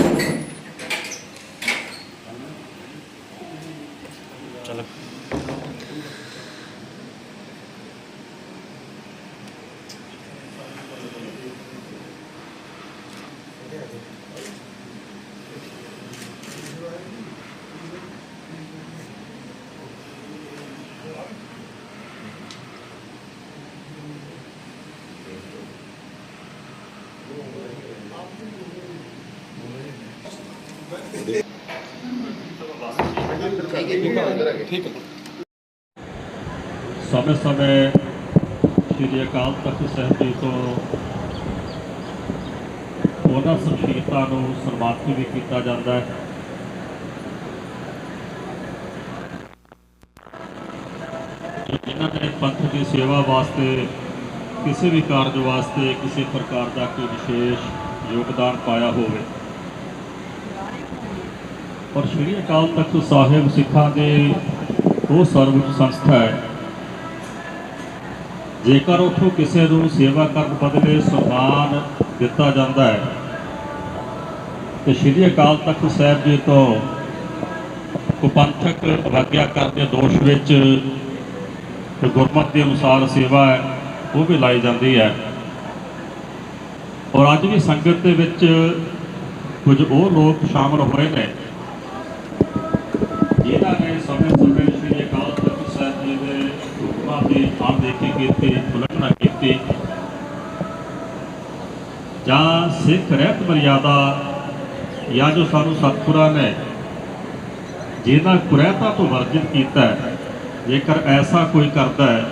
Amen. ਸਮੇਂ ਸਮੇਂ ਸ੍ਰੀ ਅਕਾਲ ਤਖਤ ਸਾਹਿਬ ਜੀ ਤੋਂ ਉਹਨਾਂ ਸ਼ਖਸੀਅਤਾਂ ਨੂੰ ਸਨਮਾਨਿਤ ਵੀ ਕੀਤਾ ਜਾਂਦਾ ਹੈ। ਕਿ ਜਿਨ੍ਹਾਂ ਨੇ ਪੰਥ ਦੀ ਸੇਵਾ ਵਾਸਤੇ ਕਿਸੇ ਵੀ ਕਾਰਜ ਵਾਸਤੇ ਕਿਸੇ ਪ੍ਰਕਾਰ ਦਾ ਕੋਈ ਵਿਸ਼ੇਸ਼ ਯੋਗਦਾਨ ਪਾਇਆ ਹੋਵੇ। ਔਰ ਸ੍ਰੀ ਅਕਾਲ ਤਖਤ ਸਾਹਿਬ ਸਿੱਖਾਂ ਦੇ ਉਹ ਸਰਵਉੱਚ ਸੰਸਥਾ ਹੈ। ਜੇਕਰ ਉਥੋਂ ਕਿਸੇ ਨੂੰ ਸੇਵਾ ਕਰਨ ਬਦਲੇ ਸਨਮਾਨ ਦਿੱਤਾ ਜਾਂਦਾ ਹੈ, ਤੇ ਸ੍ਰੀ ਅਕਾਲ ਤਖਤ ਸਾਹਿਬ ਜੀ ਤੋਂ ਕੁਪੰਥਕ ਵਾਗਿਆ ਕਰਦੇ ਦੋਸ਼ ਵਿੱਚ ਗੁਰਮਤ ਦੇ ਅਨੁਸਾਰ ਸੇਵਾ ਹੈ, ਉਹ ਵੀ ਲਾਈ ਜਾਂਦੀ ਹੈ। ਔਰ ਅੱਜ ਵੀ ਸੰਗਤ ਦੇ ਵਿੱਚ ਕੁਝ ਉਹ ਲੋਕ ਸ਼ਾਮਲ ਹੋਏ ਨੇ। ਦੀ ਅਣਦੇਖੀ ਕੀਤੀ ਉਲੰਘਣਾ ਕੀਤੀ। ਜਾਂ ਸਿੱਖ ਰਹਿਤ ਮਰਿਆਦਾ ਜਾਂ ਜੋ ਸਾਨੂੰ ਸਤਿਗੁਰਾਂ ਨੇ ਜਿਹਨਾਂ ਕੁਰੈਤਾ ਤੋਂ ਵਰਜਿਤ ਕੀਤਾ ਜੇਕਰ ਐਸਾ ਕੋਈ ਕਰਦਾ ਹੈ,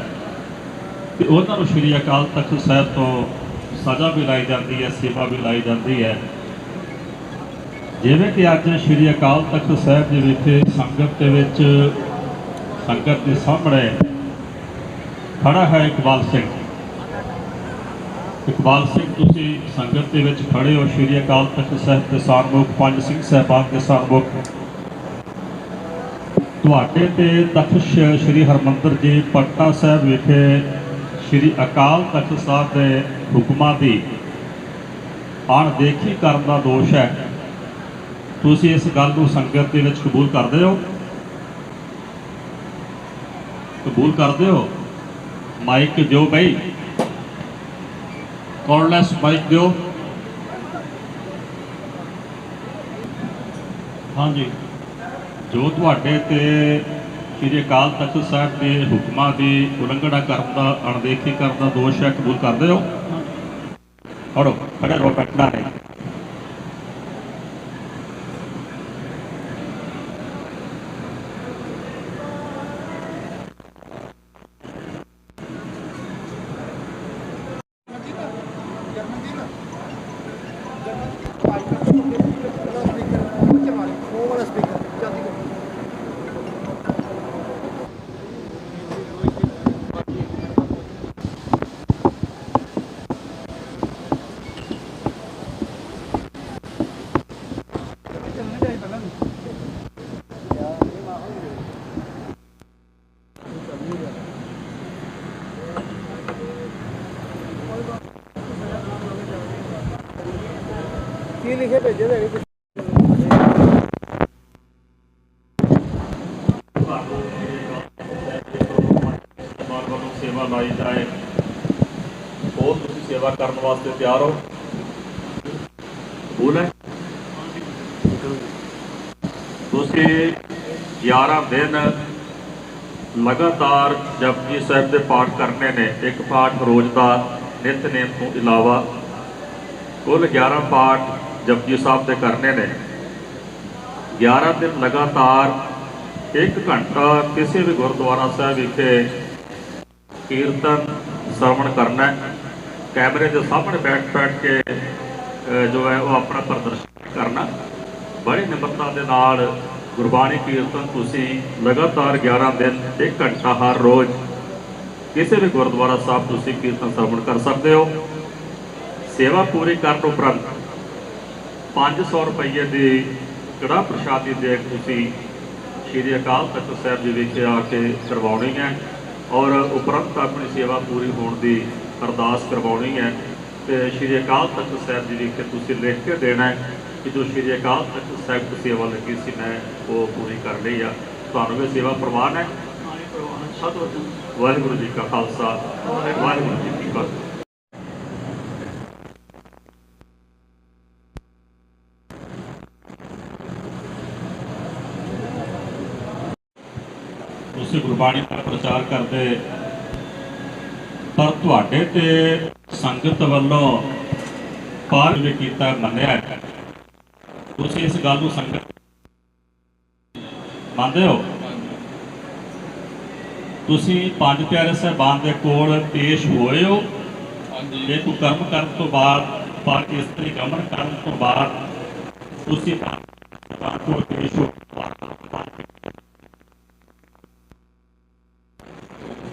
ਤੇ ਉਹਨਾਂ ਨੂੰ ਸ੍ਰੀ ਅਕਾਲ ਤਖਤ ਸਾਹਿਬ ਤੋਂ ਸਜ਼ਾ ਵੀ ਲਾਈ ਜਾਂਦੀ ਹੈ, ਸੇਵਾ ਵੀ ਲਾਈ ਜਾਂਦੀ ਹੈ। ਜਿਵੇਂ ਕਿ ਅੱਜ ਸ੍ਰੀ ਅਕਾਲ ਤਖਤ ਸਾਹਿਬ ਜੀ ਵਿਖੇ ਸੰਗਤ ਦੇ ਵਿੱਚ ਸੰਗਤ ਦੇ ਸਾਹਮਣੇ ਖੜਾ ਹੈ ਇਕਬਾਲ ਸਿੰਘ। ਇਕਬਾਲ ਸਿੰਘ, ਤੁਸੀਂ ਸੰਗਤ ਦੇ ਵਿੱਚ ਖੜੇ ਹੋ। ਸ੍ਰੀ ਅਕਾਲ ਤਖਤ ਸਾਹਿਬ ਦੇ ਸਾਰਮੁਖ ਪੰਜ ਸਿੰਘ ਸਾਹਿਬਾਨ ਦੇ ਸਾਰਮੁਖ ਤੁਹਾਡੇ ਤੇ ਤਖਤ ਸ੍ਰੀ ਹਰਮੰਦਰ ਜੀ ਪਟਨਾ ਸਾਹਿਬ ਵਿਖੇ ਸ੍ਰੀ ਅਕਾਲ ਤਖਤ ਸਾਹਿਬ ਦੇ ਹੁਕਮਾਂ ਦੀ ਅਣਦੇਖੀ ਕਰਨ ਦਾ ਦੋਸ਼ ਹੈ। ਤੁਸੀਂ ਇਸ ਗੱਲ ਨੂੰ ਸੰਗਤ ਦੇ ਵਿੱਚ ਕਬੂਲ ਕਰਦੇ ਹੋ? ਕਬੂਲ ਕਰਦੇ ਹੋ? ਮਾਈਕ ਦਿਓ ਬਈ ਕਾਰਡਲੈਸ ਮਾਈਕ ਦਿਓ ਹਾਂਜੀ। ਜੋ ਤੁਹਾਡੇ ਤੇ ਸ੍ਰੀ ਅਕਾਲ ਤਖਤ ਸਾਹਿਬ ਦੇ ਹੁਕਮਾਂ ਦੀ ਉਲੰਘਣਾ ਕਰਨ ਦਾ ਅਣਦੇਖੀ ਕਰਨ ਦਾ ਦੋਸ਼ ਹੈ ਕਬੂਲ ਕਰਦੇ ਹੋ? ਪੜੋ ਖੜੇ ਰਹੋ ਬੈਠਣਾ ਨਹੀਂ ਕੀ ਲਿਖੇ ਭੇਜੇ ਦੇ ਸਮਾਜ ਸੇਵਾ ਲਾਈ ਜਾਏ ਹੋਰ ਤੁਸੀਂ ਸੇਵਾ ਕਰਨ ਵਾਸਤੇ ਤਿਆਰ ਹੋ ਕਬੂਲ ਤੁਸੀਂ 11 ਦਿਨ ਲਗਾਤਾਰ ਜਪਜੀ ਸਾਹਿਬ ਦੇ ਪਾਠ ਕਰਨੇ ਨੇ। ਇੱਕ ਪਾਠ ਰੋਜ਼ ਦਾ, ਨਿਤਨੇਮ ਤੋਂ ਇਲਾਵਾ ਕੁੱਲ 11 ਪਾਠ ਜਪਜੀ ਸਾਹਿਬ ਦੇ ਕਰਨੇ ਨੇ। 11 ਦਿਨ ਲਗਾਤਾਰ 1 ਘੰਟਾ ਕਿਸੇ ਵੀ ਗੁਰਦੁਆਰਾ ਸਾਹਿਬ ਵਿਖੇ ਕੀਰਤਨ, ਸਰਵਣ ਕਰਨਾ ਕੈਮਰੇ ਦੇ ਸਾਹਮਣੇ ਬੈਠ ਬੈਠ ਕੇ ਜੋ ਹੈ ਉਹ ਆਪਣਾ ਪ੍ਰਦਰਸ਼ਨ ਕਰਨਾ। ਬੜੀ ਨਿਮਰਤਾ ਦੇ ਨਾਲ ਗੁਰਬਾਣੀ ਕੀਰਤਨ ਤੁਸੀਂ ਲਗਾਤਾਰ 11 ਦਿਨ 1 ਘੰਟਾ ਹਰ ਰੋਜ਼ ਕਿਸੇ ਵੀ ਗੁਰਦੁਆਰਾ ਸਾਹਿਬ ਤੁਸੀਂ ਕੀਰਤਨ, ਸਰਵਣ ਕਰ ਸਕਦੇ ਹੋ। ਸੇਵਾ ਪੂਰੀ ਕਰਨ ਉਪਰੰਤ 500 ਰੁਪਏ ਦੀ ਕੜਾ ਪ੍ਰਸ਼ਾਦੀ ਦੇਖ ਤੁਸੀਂ ਸ਼੍ਰੀ ਅਕਾਲ ਤਖਤ ਸਾਹਿਬ ਜੀ ਵਿਖੇ ਆ ਕੇ ਕਰਵਾਉਣੀ ਹੈ ਔਰ ਉਪਰੰਤ ਆਪਣੀ ਸੇਵਾ ਪੂਰੀ ਹੋਣ ਦੀ ਅਰਦਾਸ ਕਰਵਾਉਣੀ ਹੈ ਤੇ ਸ਼੍ਰੀ ਅਕਾਲ ਤਖਤ ਸਾਹਿਬ ਜੀ ਵਿਖੇ ਤੁਸੀਂ ਲਿਖ ਕੇ ਦੇਣਾ ਹੈ ਕਿ ਜੋ ਸ਼੍ਰੀ ਅਕਾਲ ਤਖਤ ਸਾਹਿਬ ਦੀ ਸੇਵਾ ਲੱਗੀ ਸੀ ਮੈਂ ਉਹ ਪੂਰੀ ਕਰ ਲਈ ਆ। ਤੁਹਾਨੂੰ ਵੀ ਸੇਵਾ ਪ੍ਰਵਾਨ ਹੈ। ਵਾਹਿਗੁਰੂ ਜੀ ਕਾ ਖਾਲਸਾ। ਵਾਹਿਗੁਰੂ ਜੀ ਕੀ ਫਤਿਹ ਤੁਸੀਂ ਗੁਰਬਾਣੀ ਦਾ ਪ੍ਰਚਾਰ ਕਰਦੇ ਪਰ ਤੁਹਾਡੇ ਤੇ ਸੰਗਤ ਵੱਲੋਂ ਪਾਰ ਵੀ ਕੀਤਾ ਮੰਨਿਆ। ਤੁਸੀਂ ਇਸ ਗੱਲ ਨੂੰ ਸੰਗਤ ਮੰਨਦੇ ਹੋ? ਤੁਸੀਂ ਪੰਜ ਪਿਆਰੇ ਸਾਹਿਬਾਨ ਦੇ ਕੋਲ ਪੇਸ਼ ਹੋਏ ਹੋ। ਜੇ ਤੂੰ ਕਰਮ ਕਰਨ ਤੋਂ ਬਾਅਦ ਪਰ ਇਸਤਰੀ ਗਮਨ ਕਰਨ ਤੋਂ ਬਾਅਦ ਤੁਸੀਂ ਤਾਂ ਕੋਲ ਪੇਸ਼ ਹੋ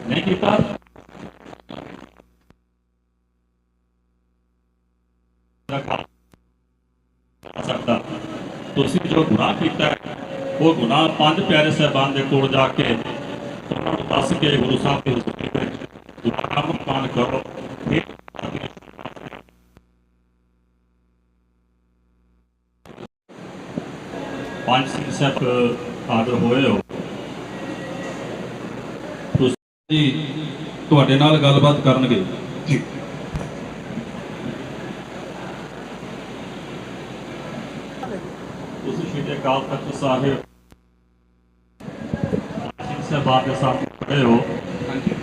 ਨਹੀਂ ਕੀਤਾ ਰੱਖਾ ਸਕਦਾ। ਤੁਸੀਂ ਜੋ ਗੁਨਾਹ ਕੀਤਾ ਉਹ ਗੁਨਾਹ ਪੰਜ ਪਿਆਰੇ ਸਾਹਿਬਾਨ ਦੇ ਕੋਲ ਜਾ ਕੇ ਉਹਨਾਂ ਨੂੰ ਦੱਸ ਕੇ ਗੁਰੂ ਸਾਹਿਬ ਦੇ ਹਜ਼ੂਰੀ ਵਿੱਚ ਦੁਆਰਾ ਮੁਕਤਾਨ ਕਰੋ। ਫਿਰ ਪੰਜ ਸਿੰਘ ਸਾਹਿਬ ਹਾਜ਼ਰ ਹੋਏ ਹੋ। ਜੀ ਤੁਹਾਡੇ ਨਾਲ ਗੱਲਬਾਤ ਕਰਨਗੇ। ਤੁਸੀਂ ਸ਼੍ਰੀ ਅਕਾਲ ਤਖਤ ਸਾਹਿਬ। ਸਾਹਿਬਾਨ ਦੇ ਸਾਹਮਣੇ ਖੜੇ ਹੋ ਹਾਂਜੀ।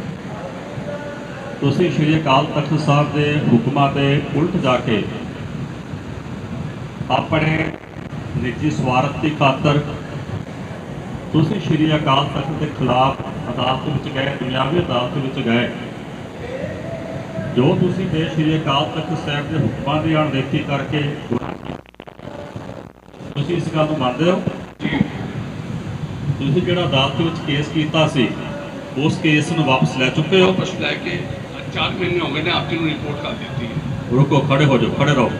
ਤੁਸੀਂ ਸ਼੍ਰੀ ਅਕਾਲ ਤਖਤ ਸਾਹਿਬ ਦੇ ਹੁਕਮਾਂ ਦੇ ਉਲਟ ਜਾ ਕੇ ਆਪਣੇ ਨਿੱਜੀ ਸਵਾਰਥ ਦੀ ਖਾਤਰ ਤੁਸੀਂ ਸ਼੍ਰੀ ਅਕਾਲ ਤਖਤ ਦੇ ਖਿਲਾਫ ਅਦਾਲਤ ਵਿੱਚ ਗਏ ਦੁਨਿਆਵੀ ਅਦਾਲਤ ਵਿੱਚ ਗਏ। ਜੋ ਤੁਸੀਂ ਦੇ ਸ਼੍ਰੀ ਅਕਾਲ ਤਖਤ ਸਾਹਿਬ ਦੇ ਹੁਕਮਾਂ ਦੀ ਅਣਦੇਖੀ ਕਰਕੇ। ਤੁਸੀਂ ਇਸ ਗੱਲ ਨੂੰ ਮੰਨਦੇ ਹੋ? ਤੁਸੀਂ ਜਿਹੜਾ ਅਦਾਲਤ ਵਿੱਚ ਕੇਸ ਕੀਤਾ ਸੀ ਉਸ ਕੇਸ ਨੂੰ ਵਾਪਸ ਲੈ ਚੁੱਕੇ ਹੋ? ਵਾਪਸ ਲੈ ਕੇ ਅੱਜ ਚਾਰ ਮਹੀਨੇ ਹੋ ਗਏ ਨੇ ਆਪ ਜੀ ਨੂੰ ਰਿਪੋਰਟ ਕਰ ਦਿੱਤੀ ਹੈ। ਰੁਕੋ ਖੜੇ ਹੋ ਜਾਓ ਖੜੇ ਰਹੋ।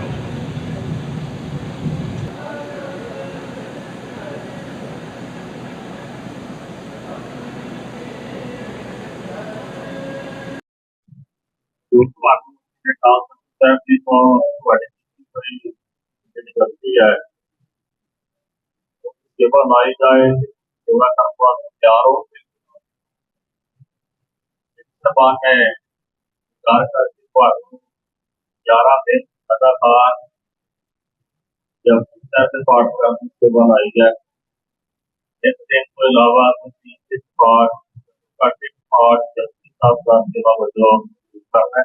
ਤੁਹਾਨੂੰ ਦੇ ਕਾਲ ਸਾਹਿਬ ਦੀ ਤੋਂ ਤੁਹਾਡੀ ਬੜੀ ਜਿਹੜੀ ਗਲਤੀ ਹੈ ਸੇਵਾ ਲਾਈ ਜਾਏ ਸੇਵਾ ਕਰਨ ਵਾਸਤੇ ਤਿਆਰ ਹੋ ਸਭਾ ਹੈ ਕਾਰ ਕਰਕੇ ਤੁਹਾਨੂੰ 11 ਦਿਨ ਲਗਾਤਾਰ ਜਬ ਸਾਹਿਬ ਦੇ ਪਾਠ ਕਰਨ ਦੀ ਸੇਵਾ ਲਾਈ ਹੈ ਇਸ ਦਿਨ ਤੋਂ ਇਲਾਵਾ ਤੁਸੀਂ ਇਸ ਪਾਠ ਘਾਟੇ ਪਾਠ ਜਪਜੀ ਸਾਹਿਬ ਦਾ ਸੇਵਾ ਵਜੋਂ ਕਰਨਾ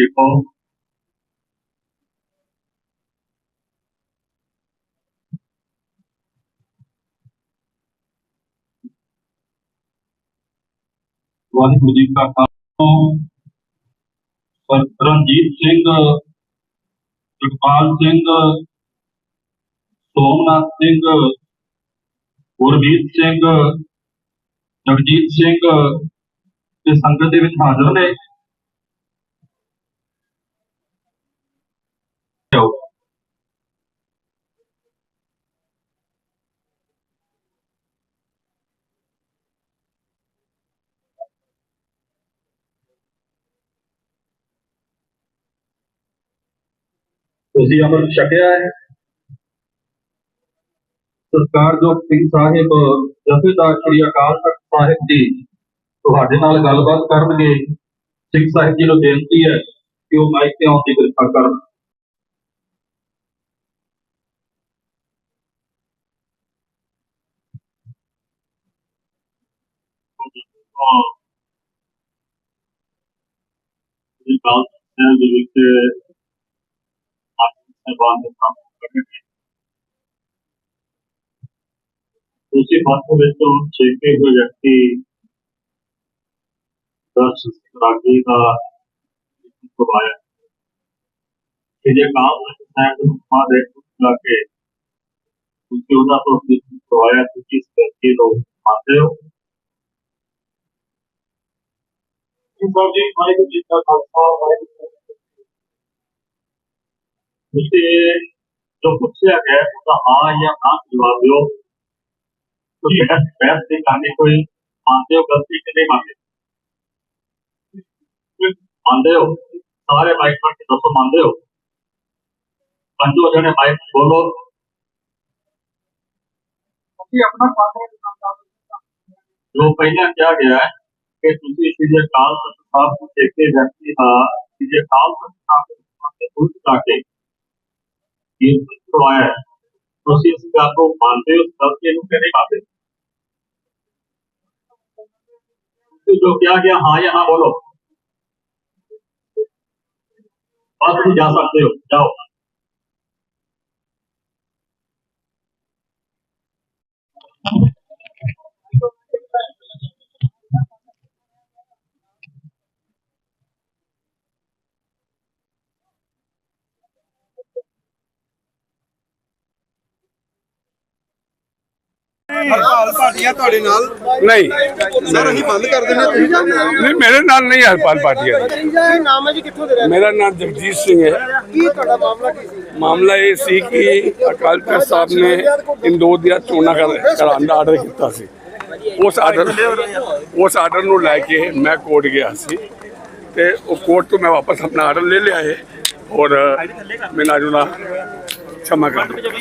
ਦੇਖੋ। ਵਾਹਿਗੁਰੂ ਜੀ ਕਾ ਖਾਲਸਾ। ਰਣਜੀਤ ਸਿੰਘ, ਜਗਪਾਲ ਸਿੰਘ, ਸੋਮਨਾਥ ਸਿੰਘ, ਗੁਰਮੀਤ ਸਿੰਘ, ਜਗਜੀਤ ਸਿੰਘ ਤੇ ਸੰਗਤ ਦੇ ਵਿੱਚ ਹਾਜ਼ਰ ਨੇ। ਤੁਸੀਂ ਅਮਰ ਛਕਿਆ ਹੈ। ਸਤਿਕਾਰਯੋਗ ਸਿੰਘ ਸਾਹਿਬ, ਜਥੇਦਾਰ ਸ਼੍ਰੀ ਅਕਾਲ ਤਖਤ ਸਾਹਿਬ ਜੀ ਤੁਹਾਡੇ ਨਾਲ ਗੱਲਬਾਤ ਕਰਨਗੇ, ਸਿੰਘ ਸਾਹਿਬ ਜੀ ਨੂੰ ਬੇਨਤੀ ਹੈ ਕਿ ਉਹ ਮਾਈਕ ਤੇ ਆਉਣ ਦੀ ਕਿਰਪਾ ਕਰਨ। ਇਹ ਗੱਲ ਦੇ ਵਿੱਚ ਆਤਮ ਸਹਿਬਾਨ ਦੇ ਕੰਮ ਕਰਨੇ ਨੇ। ਤੁਸੀਂ ਮੱਧ ਵਿੱਚੋਂ ਛੇਕੇ ਹੋਏ ਵਿਅਕਤੀ ਦਰਸ਼ਨ ਸਿੰਘ ਰਾਗੀ ਦਾ ਕਰਵਾਇਆ। ਕਿ ਜੇ ਕਾਮ ਸਾਹਿਬ ਨੂੰ ਮਾ ਤੁਸੀਂ ਉਹਨਾਂ ਤੋਂ ਕਰਵਾਇਆ, ਤੁਸੀਂ ਇਸ ਕਰਕੇ ਲੋਕ ਆते ਹੋ। ਸਾਹਿਬ ਜੀ, ਵਾਹਿਗੁਰੂ ਜੀ ਕਾ ਖਾਲਸਾ, ਵਾਹਿਗੁਰੂ उसे जो पूछा गया उसका हाँ या ना जवाब दो तो बहस बहस से कहने कोई। मानते हो गलती के नहीं मानते। मानते हो? सारे बाइक पर के दोस्तों मानते हो? बंधु जने बाइक बोलो। जो पहले क्या गया है कि तुसी श्री अकाल तख्त साहब को देखते व्यक्ति श्री अकाल तख्त साहब को जाके ਸਾਹਮਣੇ ਉਲਟ ਲਾ ਕੇ ਕੀਰਤਨ ਕਰਵਾਇਆ ਹੈ ਤੁਸੀਂ ਇਸ ਗੱਲ ਨੂੰ ਮੰਨਦੇ ਹੋ ਸਭ ਇਹਨੂੰ ਕਿ ਨਹੀਂ ਮੰਨਦੇ ਤੁਸੀਂ ਜੋ ਕਿਹਾ ਗਿਆ ਹਾਂ ਜਾਂ ਨਾ ਬੋਲੋ ਬਸ ਤੁਸੀਂ ਜਾਓ ਭਾਟੀਆ ਤੁਹਾਡੇ ਨਾਲ? ਨਹੀਂ। ਸਰ ਅਸੀਂ ਬੰਦ ਕਰ ਦਿੰਦੇ ਤੁਸੀਂ ਜਾਂਦੇ ਨਹੀਂ ਮੇਰੇ ਨਾਲ ਨਹੀਂ ਹਰਪਾਲ ਪਾਟਿਆ ਨਾਮ ਹੈ ਜੀ। ਕਿੱਥੋਂ ਦੇ ਰਹਿਣ ਮੇਰਾ ਨਾਮ ਜਗਜੀਤ ਸਿੰਘ ਹੈ। ਕੀ ਤੁਹਾਡਾ ਮਾਮਲਾ ਕੀ ਸੀ? ਮਾਮਲਾ ਇਹ ਸੀ ਕਿ ਅਕਾਲ ਤਖਤ ਸਾਹਿਬ ਨੇ ਇੰਦੌਰ ਦੀਆਂ ਚੋਣਾਂ ਕਰ- ਕਰਾਉਣ ਦਾ ਆਰਡਰ ਕੀਤਾ ਸੀ। ਉਸ ਆਰਡਰ ਉਸ ਆਰਡਰ ਨੂੰ ਲੈ ਕੇ ਮੈਂ ਕੋਰਟ ਗਿਆ ਸੀ ਤੇ ਉਹ ਕੋਰਟ ਤੋਂ ਮੈਂ ਵਾਪਸ ਆਪਣਾ ਆਰਡਰ ਲੈ ਲਿਆ ਹੈ। ਔਰ ਮੈਂ ਨਾਜੂਨਾ क्षमा कर दो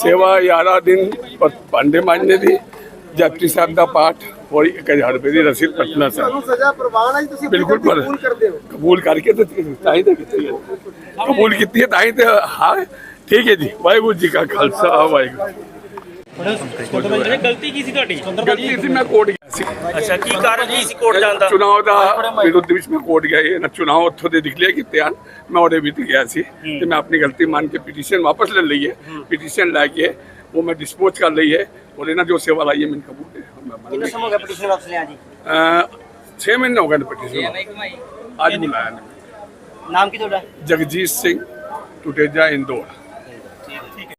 सेवा ग्यारह दिन प- भांडे मांजने ਦੀ ਜਪਜੀ ਸਾਹਿਬ ਦਾ ਪਾਠ ਔਰ 1000 ਰੁਪਏ ਦੀ ਰਸੀਦ ਪਟਨਾ ਸਾਹਿਬ ਤੁਹਾਨੂੰ ਸਜ਼ਾ ਪ੍ਰਵਾਨ ਹੈ ਜੀ ਤੁਸੀਂ ਬਿਲਕੁਲ ਕਬੂਲ ਪਰ- ਕਰਦੇ ਹੋ ਕਬੂਲ ਕਰਕੇ ਤੇ ਤਾਂ ਹੀ ਤਾਂ ਕੀਤੀ ਹੈ ਕਬੂਲ ਕੀਤੀ ਹੈ ਤਾਂ ਹੀ ਤੇ ਹਾਂ ਠੀਕ ਹੈ ਜੀ ਵਾਹਿਗੁਰੂ ਜੀ ਕਾ ਖਾਲਸਾ ਵਾਹਿਗੁਰੂ ਗਲਤੀ ਕੀ ਸੀ ਤੁਹਾਡੀ? ਗਲਤੀ ਸੀ ਮੈਂ ਕੋਰਟ ਗਿਆ ਸੀ। ਅੱਛਾ ਕੀ ਕਾਰਨ ਕੀ ਸੀ ਕੋਰਟ ਜਾਣ ਦਾ? ਚੁਣਾਵ ਦਾ ਵਿਰੁੱਧ ਵਿੱਚ ਮੈਂ ਕੋਰਟ ਗਿਆ ਇਹ ਨਾ ਚੁਣਾਵ ਉੱਥੋਂ ਦੇ ਡਿਕਲੇਅਰ ਕੀਤੇ ਹਨ। ਮੈਂ ਉਹਦੇ ਵਿੱਚ ਗਿਆ ਸੀ ਤੇ ਮੈਂ ਆਪਣੀ ਗਲਤੀ ਮੰਨ ਕੇ ਪਟੀਸ਼ਨ ਵਾਪਸ ਲੈ ਲਈ ਹੈ। ਪਟੀਸ਼ਨ ਲੈ ਕੇ ਉਹ ਮੈਂ ਡਿਸਪੋਜ਼ ਕਰ ਲਈ ਹੈ ਔਰ ਇਹਨਾਂ ਜੋ ਸੇਵਾ ਲਾਈ ਹੈ ਮੈਨੂੰ ਕਬੂਲ ਹੈ। ਮੈਂ ਮੰਨ ਕਿੰਨਾ ਸਮਾਂ ਹੋ ਗਿਆ ਪਟੀਸ਼ਨ ਵਾਪਸ ਲਿਆ ਜੀ? ਲਿਆ 6 ਮਹੀਨੇ ਹੋ ਗਏ ਨੇ ਪਟੀਸ਼ਨ ਅੱਜ ਬੁਲਾਇਆ ਨੇ ਨਾਮ ਕੀ ਤੁਹਾਡਾ? ਜਗਜੀਤ ਸਿੰਘ ਟੁਟੇਜਾ ਇੰਦੌਰ।